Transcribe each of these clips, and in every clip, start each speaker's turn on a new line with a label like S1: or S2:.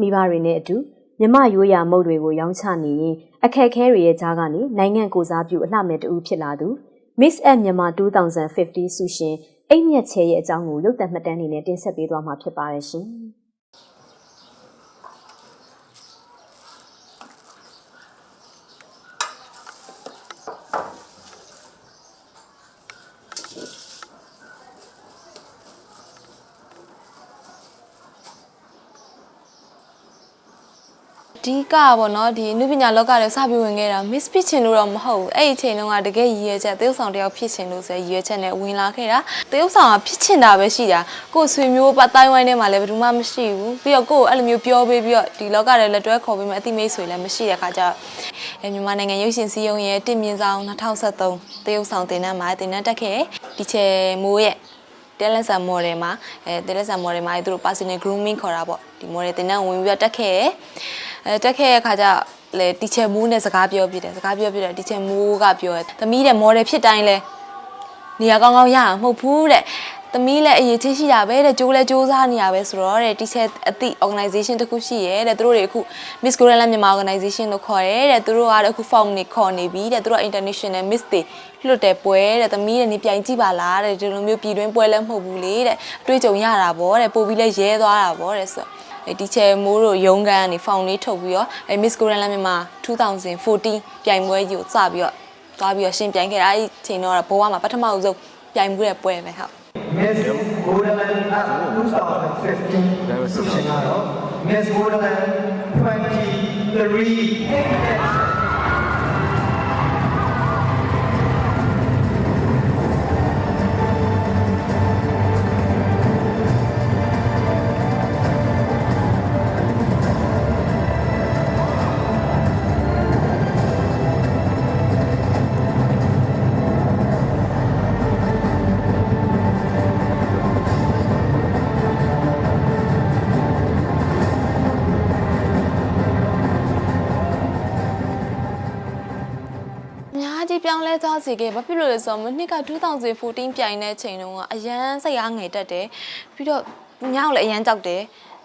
S1: မိဘတွေနဲ့အတူမြမရိုးရာမုတ်တွေကိုရောင်းချနေရင်အခက်အခဲတွေရဲ့ကြားကနေနိုင်ငံကိုစားပြုအလှမဲ့တူဖြစ်လာသူ Miss at မြန်မာ2050ဆုရှင်အိမ်မြက်ချဲရဲ့အကြောင်းကိုရုပ်သံမှတ်တမ်းအနေနဲ့တင်ဆက်ပေးသွားမှာဖြစ်ပါတယ်ရှင်။
S2: ဒီကပေါ့နော်ဒီအနုပညာလောကထဲစပြီးဝင်ခဲ့တာ miss ဖြစ်ချင်လို့တော့မဟုတ်ဘူးအဲ့ဒီအချိန်တုန်းကတကယ်ရည်ရွယ်ချက်သရုပ်ဆောင်တစ်ယောက်ဖြစ်ချင်လို့ဆိုရည်ရွယ်ချက်နဲ့ဝင်လာခဲ့တာသရုပ်ဆောင်ကဖြစ်ချင်တာပဲရှိတာကိုယ်ဆွေမျိုးပတ်တိုင်းဝိုင်းထဲမှာလည်းဘယ်သူမှမရှိဘူးပြီးတော့ကိုယ်ကိုအဲ့လိုမျိုးပြောပေးပြီးတော့ဒီလောကထဲလက်တွဲခေါ်ပေးမယ်အတိမိတ်ဆွေလည်းမရှိတဲ့ခါကျတော့အဲမြန်မာနိုင်ငံရုပ်ရှင်စည်းရုံးရဲ့တင့်မြင့်ဆောင်2023သရုပ်ဆောင်တင်နန်းမှာတင်နန်းတက်ခဲ့ဒီချေမိုးရဲ့ talent and model မှာအဲ talent and model မှာသူတို့ personal grooming ခေါ်တာပေါ့ဒီ model တင်တဲ့ဝင်ပြီးတော့တက်ခဲ့ရယ် အဲတက်ခဲ့ရတဲ့ခါကျလေ teacher မိုးနဲ့စကားပြောပြတယ်စကားပြောပြတယ် teacher မိုးကပြောတယ်သမီးတဲ့ model ဖြစ်တိုင်းလဲနေရာကောင်းကောင်းရအောင်မဟုတ်ဘူးတဲ့သမီးလည်းအရေးချင်းရှိတာပဲတဲ့ကြိုးလဲကြိုးစားနေရပဲဆိုတော့တဲ့ teacher အသည့် organization တစ်ခုရှိရဲတဲ့သူတို့တွေအခု Miss Gorilla မြန်မာ organization လို့ခေါ်ရဲတဲ့သူတို့ကတော့အခု form နေခေါ်နေပြီတဲ့သူတို့က international miss တွေလွတ်တယ်ပွဲတဲ့သမီးတဲ့နေပြိုင်ကြည့်ပါလားတဲ့ဒီလိုမျိုးပြည်တွင်းပွဲလည်းမဟုတ်ဘူးလေတဲ့အတွေ့အကြုံရတာဗောတဲ့ပို့ပြီးလဲရဲသွားတာဗောတဲ့ဆိုတော့ ဒီချယ်မိုးတို့ရုံးခန်းကနေ form လေးထုတ်ပြီးတော့အဲ Miss Gorilla မြန်မာ2014ပြိုင်ပွဲကြီးကိုစပြီးတော့သွားပြီးတော့ရှင်ပြိုင်ခဲ့တာအဲ့ဒီချိန်တော့ဘိုးကမှာပထမဆုံးပြိုင်မှုတဲ့ပွဲပဲဟုတ်
S3: Miss Borderland 2015ဆုရှင်ကတော့ Miss Borderland 23
S2: များကြီးပြောင်းလဲသွားစေခဲ့ဘာဖြစ်လို့လဲဆိုတော့မနှစ်က2014ပြိုင်တဲ့အချိန်တုန်းကအရန်စိတ်အားငယ်တက်တယ်ပြီးတော့ညောက်လည်းအရန်ကြောက်တယ်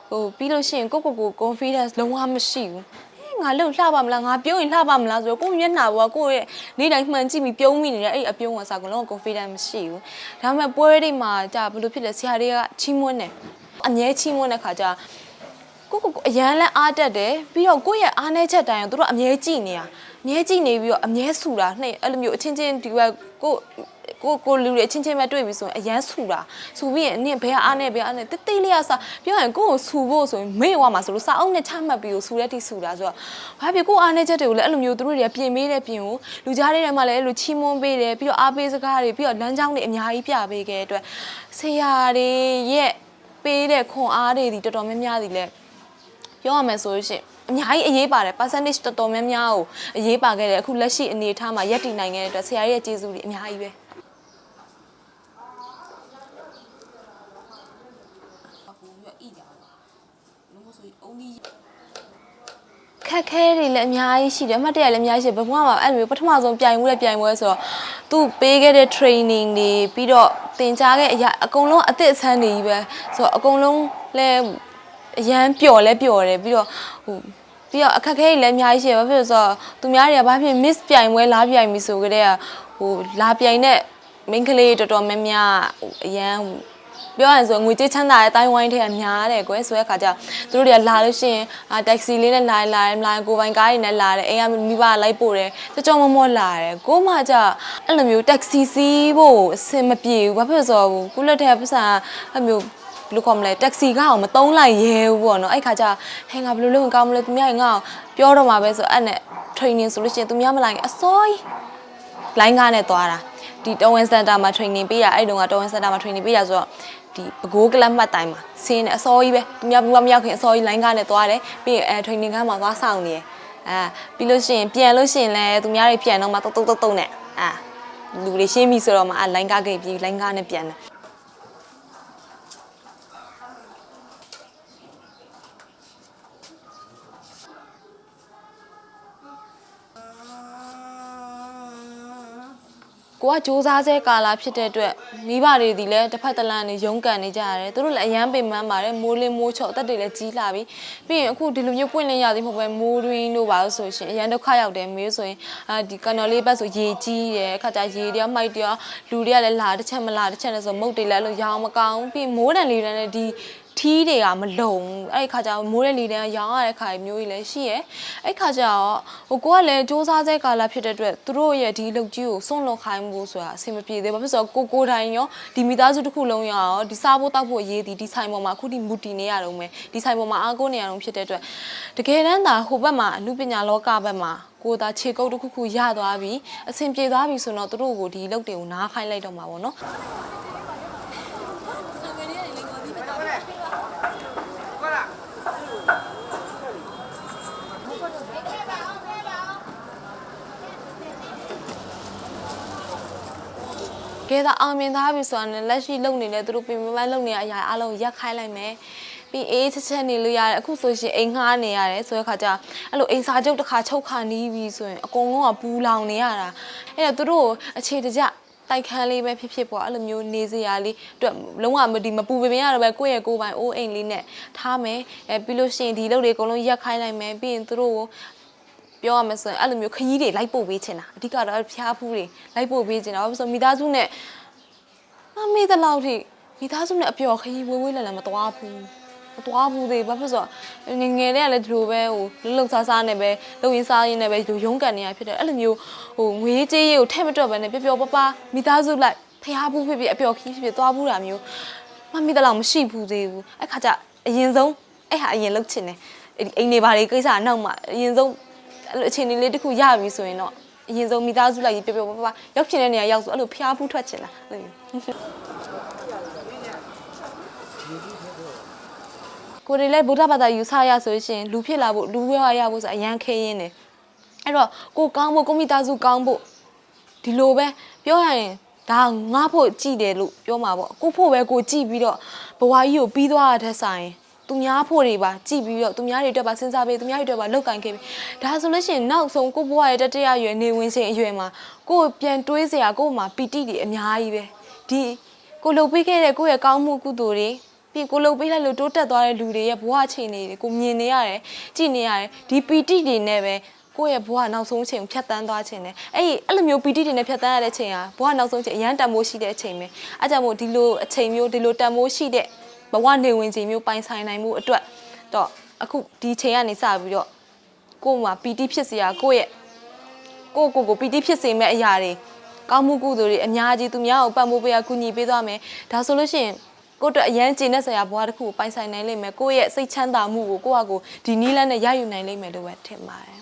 S2: ဟိုပြီးလို့ရှိရင်ကိုကိုကို confidence လုံးဝမရှိဘူးဟေးငါလို့လှပါမလားငါပြုံးရင်လှပါမလားဆိုတော့ကိုယ့်မျက်နှာပေါ်ကကိုယ့်ရဲ့နေ့တိုင်းမှန်ကြည့်ပြီးပြုံးမိနေတဲ့အဲ့ဒီအပြုံးကစားကလုံး confidence မရှိဘူးဒါပေမဲ့ပွဲတွေမှာကြာဘယ်လိုဖြစ်လဲဆရာတွေကချီးမွမ်းတယ်အမြဲချီးမွမ်းတဲ့ခါကျကိုကိုကိုအရန်လဲအားတက်တယ်ပြီးတော့ကိုယ့်ရဲ့အားနည်းချက်တိုင်းကိုသူတို့အမြဲကြည့်နေတာအ မြဲကြည့်နေပြီးတော့အမြဲဆူတာနှိမ့်အဲ့လိုမျိုးအချင်းချင်းဒီဘက်ကိုကိုကိုလူတွေအချင်းချင်းပဲတွေ့ပြီဆိုရင်အရန်ဆူတာဆူပြီးရင်အနင့်ဘယ်အားနဲ့ဘယ်အားနဲ့တိတ်တိတ်လေးကစားပြောရင်ကိုကိုဆူဖို့ဆိုရင်မေ့ဝါမှာဆိုလို့စာအုပ်နဲ့ချမှတ်ပြီးကိုဆူတဲ့တိဆူတာဆိုတော့ဘာဖြစ်ကိုအားနည်းချက်တွေကိုလည်းအဲ့လိုမျိုးသူတို့တွေကပြင်ပေးတဲ့ပြင်ကိုလူကြားတွေထဲမှာလည်းအဲ့လိုချီးမွမ်းပေးတယ်ပြီးတော့အားပေးစကားတွေပြီးတော့လမ်းကြောင်းတွေအများကြီးပြပေးခဲ့တဲ့အတွက်ဆရာတွေရဲ့ပေးတဲ့ခွန်အားတွေဒီတော်တော်များများဒီလဲပြောရမယ်ဆိုလို့ရှိရင် အများကြီးအရေးပါတယ် percentage တော်တော်များများကိုအရေးပါခဲ့တယ်အခုလက်ရှိအနေအထားမှာရက်တည်နိုင်ခဲ့တဲ့အတွက်ဆရာရဲ့ကျေးဇူးတွေအများကြီးပဲခက်ခဲတွေလည်းအများကြီးရှိတယ်အမှတ်တရလည်းအများကြီးရှိတယ်ဘယ်ဘဝမှာအဲ့လိုမျိုးပထမဆုံးပြိုင်မှုတဲ့ပြိုင်ပွဲဆိုတော့သူပေးခဲ့တဲ့ training တွေပြီးတော့သင်ကြားခဲ့အရာအကုန်လုံးအသစ်အဆန်းတွေကြီးပဲဆိုတော့အကုန်လုံးလည်းအရန်ပျော်လဲပျော်တယ်ပြီးတော့ဟို ပြီးတော့အခက်အခဲတွေလည်းအများကြီးရှိတယ်ဘာဖြစ်လို့လဲဆိုတော့သူများတွေကဘာဖြစ် miss ပြိုင်ပွဲလားပြိုင်ပြီဆိုကြတဲ့ကဟိုလာပြိုင်တဲ့ main ကလေးတော်တော်များများဟိုအရန်ဟိုပြောရရင်ဆိုငွေကြေးချမ်းသာတဲ့တိုင်းဝိုင်းထဲကများတယ်ကွယ်ဆိုတဲ့ခါကျသူတို့တွေကလာလို့ရှိရင်အာတက္ကစီလေးနဲ့လာလာလာကိုပိုင်ကားတွေနဲ့လာတယ်အိမ်ကမိဘလိုက်ပို့တယ်ကြောကြောမောမောလာတယ်ကိုမှကြအဲ့လိုမျိုးတက္ကစီစီးဖို့အဆင်မပြေဘူးဘာဖြစ်လို့ဆိုတော့ကုလက်တဲ့ပတ်စံအဲ့မျိုး ဘယ်လိုခေါ်မလဲတက္ကစီကားအောင်မတုံးလိုက်ရဲဘူးပေါ့နော်အဲ့ခါကျဟဲငါဘယ်လိုလုပ်ရင်ကောင်းမလဲသူများငါ့ကိုပြောတော့မှာပဲဆိုအဲ့နဲ့ training ဆိုလို့ရှိရင်သူများမလိုက်ရင်အစိုးရလိုင်းကားနဲ့သွားတာဒီတော်ဝင်စင်တာမှာ training ပေးရအဲ့တုန်းကတော်ဝင်စင်တာမှာ training ပေးရဆိုတော့ဒီပကိုးကလပ်မှတ်တိုင်းမှာဆင်းနေအစောကြီးပဲသူများဘူးမရောက်ခင်အစောကြီးလိုင်းကားနဲ့သွားတယ်ပြီးရင်အဲ training ကမ်းမှာသွားဆောင်နေရအဲပြီးလို့ရှိရင်ပြန်လို့ရှိရင်လည်းသူများတွေပြန်တော့မှတုတ်တုတ်တုတ်တုတ်နဲ့အာလူတွေရှင်းပြီဆိုတော့မှအဲလိုင်းကားကိတ်ပြီးလိုင်းကားနဲ့ပြန်တယ် ကိုကစ조사ဆဲကာလာဖြစ်တဲ့အတွက်မိဘတွေဒီလည်းတစ်ဖက်တစ်လမ်းနေရုန်းကန်နေကြရတယ်သူတို့လည်းအရန်ပင်ပန်းပါတယ်မိုးလင်းမိုးချော့အသက်တွေလည်းကြီးလာပြီပြီးရင်အခုဒီလိုမျိုးပွင့်လင်းရသည်မဟုတ်ပဲမိုးရင်းတို့ပါလို့ဆိုရှင်အရန်ဒုက္ခရောက်တယ်မေးဆိုရင်အာဒီကန်တော်လေးဘက်ဆိုရေကြီးတယ်အခါကျရေတွေကမိုက်တွေကလူတွေကလည်းလာတစ်ချက်မလာတစ်ချက်နဲ့ဆိုမုတ်တွေလည်းအဲ့လိုရောင်မကောင်းပြီးမိုးတန်လေးတန်းနဲ့ဒီ ထီးတွေကမလုံအဲ့ဒီခါကျတော့မိုးတဲ့လီတန်းရောင်းရတဲ့ခါမျိုးကြီးလည်းရှိရယ်အဲ့ခါကျတော့ဟိုကိုကလည်းစ조사ဆဲကာလာဖြစ်တဲ့အတွက်သူတို့ရဲ့ဒီလုပ်ကြီးကိုစွန့်လွတ်ခိုင်းဖို့ဆိုတာအဆင်မပြေသေးဘူးဘာဖြစ်လို့ကိုကိုတိုင်းရောဒီမိသားစုတစ်ခုလုံးရောဒီစားဖို့တောက်ဖို့အရေးဒီဒီဆိုင်ပေါ်မှာအခုဒီမူတီနေရတော့မယ်ဒီဆိုင်ပေါ်မှာအားကိုးနေရတော့ဖြစ်တဲ့အတွက်တကယ်တမ်းသာဟိုဘက်မှာအမှုပညာလောကဘက်မှာကိုသာခြေကုပ်တစ်ခုခုရသွားပြီအဆင်ပြေသွားပြီဆိုတော့သူတို့ကိုဒီလုပ်တွေကိုနားခိုင်းလိုက်တော့မှာပေါ့နော် ကဲသာအောင်မြင်သားပြီဆိုတာနဲ့လက်ရှိလုပ်နေတဲ့သူတို့ပြင်ပန်းလုပ်နေတဲ့အရာအလုံးရက်ခိုင်းလိုက်မယ်ပြီးအေးချက်ချက်နေလို့ရတယ်အခုဆိုရှင်အိမ်ငှားနေရတယ်ဆိုတဲ့ခါကျအဲ့လိုအိမ်စာချုပ်တစ်ခါချုပ်ခါနီးပြီဆိုရင်အကုန်လုံးကပူလောင်နေရတာအဲ့တော့သူတို့အခြေတကျတိုက်ခန်းလေးပဲဖြစ်ဖြစ်ပေါ့အဲ့လိုမျိုးနေစရာလေးအတွက်လုံးဝမဒီမပူပင်ရတော့ပဲကိုယ့်ရဲ့ကိုယ်ပိုင်အိုးအိမ်လေးနဲ့ထားမယ်အဲပြီးလို့ရှိရင်ဒီလုပ်တွေအကုန်လုံးရက်ခိုင်းလိုက်မယ်ပြီးရင်သူတို့ကို ပြောရမယ်ဆိုရင်အဲ့လိုမျိုးခရီးတွေလိုက်ပို့ပေးချင်တာအဓိကတော့ဖျားဖူးတွေလိုက်ပို့ပေးချင်တာဘာလို့လဲဆိုတော့မိသားစုနဲ့မမေ့တဲ့လောက်ထိမိသားစုနဲ့အပျော်ခရီးဝေးဝေးလည်လည်မသွားဘူးမသွားဘူးသေးဘာဖြစ်ဆိုတော့ငယ်ငယ်လေးကလည်းဒီလိုပဲဟိုလှုပ်လှုပ်စားစားနဲ့ပဲလှုပ်ရင်းစားရင်းနဲ့ပဲဒီလိုရုန်းကန်နေရဖြစ်တယ်အဲ့လိုမျိုးဟိုငွေကြေးရေးကိုထဲ့မတွက်ပဲနဲ့ပျော်ပျော်ပပမိသားစုလိုက်ဖျားဖူးဖြစ်ဖြစ်အပျော်ခရီးဖြစ်ဖြစ်သွားဘူးတာမျိုးမမေ့တဲ့လောက်မရှိဘူးသေးဘူးအဲ့ခါကျအရင်ဆုံးအဲ့ဟာအရင်လှုပ်ချင်တယ်အဲ့ဒီအိမ်နေပါလေကိစ္စကနောက်မှအရင်ဆုံး အဲ့လိုအခြေအနေလေးတစ်ခုရပြီဆိုရင်တော့အရင်ဆုံးမိသားစုလိုက်ရေးပြပြပပရောက်ချင်တဲ့နေရာရောက်ဆိုအဲ့လိုဖျားဖူးထွက်ချင်တာအဲ့လိုကိုယ်တွေလည်းဗုဒ္ဓဘာသာယူဆရဆိုရှင်လူဖြစ်လာဖို့လူဝဲရဖို့ဆိုအရန်ခဲရင်းတယ်အဲ့တော့ကိုကောင်းဖို့ကိုမိသားစုကောင်းဖို့ဒီလိုပဲပြောရရင်ဒါငါဖို့ကြည်တယ်လို့ပြောမှာပေါ့ကိုဖို့ပဲကိုကြည်ပြီးတော့ဘဝကြီးကိုပြီးသွားတဲ့ဆိုင် သူများဖို့တွေပါကြည်ပြီးတော့သူများတွေအတွက်ပါစဉ်းစားပေးသူများတွေအတွက်ပါလောက်ကင်ခဲ့ပြီဒါဆိုလို့ရှိရင်နောက်ဆုံးကိုဘဝရဲ့တတိယရွယ်နေဝင်စဉ်အရွယ်မှာကိုပြန်တွေးစရာကို့မှာပီတိတွေအများကြီးပဲဒီကိုလှုပ်ပေးခဲ့တဲ့ကိုယ့်ရဲ့ကောင်းမှုကုသိုလ်တွေပြီးကိုလှုပ်ပေးလိုက်လို့တိုးတက်သွားတဲ့လူတွေရဲ့ဘဝအခြေအနေတွေကိုမြင်နေရတယ်ကြည်နေရတယ်ဒီပီတိတွေနဲ့ပဲကိုယ့်ရဲ့ဘဝနောက်ဆုံးအချိန်ကိုဖြတ်တန်းသွားခြင်းနဲ့အဲ့ဒီအဲ့လိုမျိုးပီတိတွေနဲ့ဖြတ်တန်းရတဲ့အချိန်ဟာဘဝနောက်ဆုံးအချိန်အရန်တန်မိုးရှိတဲ့အချိန်ပဲအဲကြောင့်မို့ဒီလိုအချိန်မျိုးဒီလိုတန်မိုးရှိတဲ့ ဘဝနေဝင်ချိန်မျိုးပိုင်ဆိုင်နိုင်မှုအတွက်တော့အခုဒီချိန်ကနေစပြီးတော့ကိုယ်မှာပီတိဖြစ်စရာကိုယ့်ရဲ့ကိုယ့်ကိုယ်ကိုပီတိဖြစ်စေမဲ့အရာတွေကောင်းမှုကုသိုလ်တွေအများကြီးသူများကိုပံ့ပိုးပေးရကူညီပေးသွားမယ်ဒါဆိုလို့ရှိရင်ကိုယ့်အတွက်အရန်ကျင်တဲ့ဆရာဘွားတစ်ခုကိုပိုင်ဆိုင်နိုင်လိမ့်မယ်ကိုယ့်ရဲ့စိတ်ချမ်းသာမှုကိုကိုယ့်ဟာကိုယ်ဒီနီးလန်းနဲ့ရယူနိုင်လိမ့်မယ်လို့ပဲထင်ပါတယ်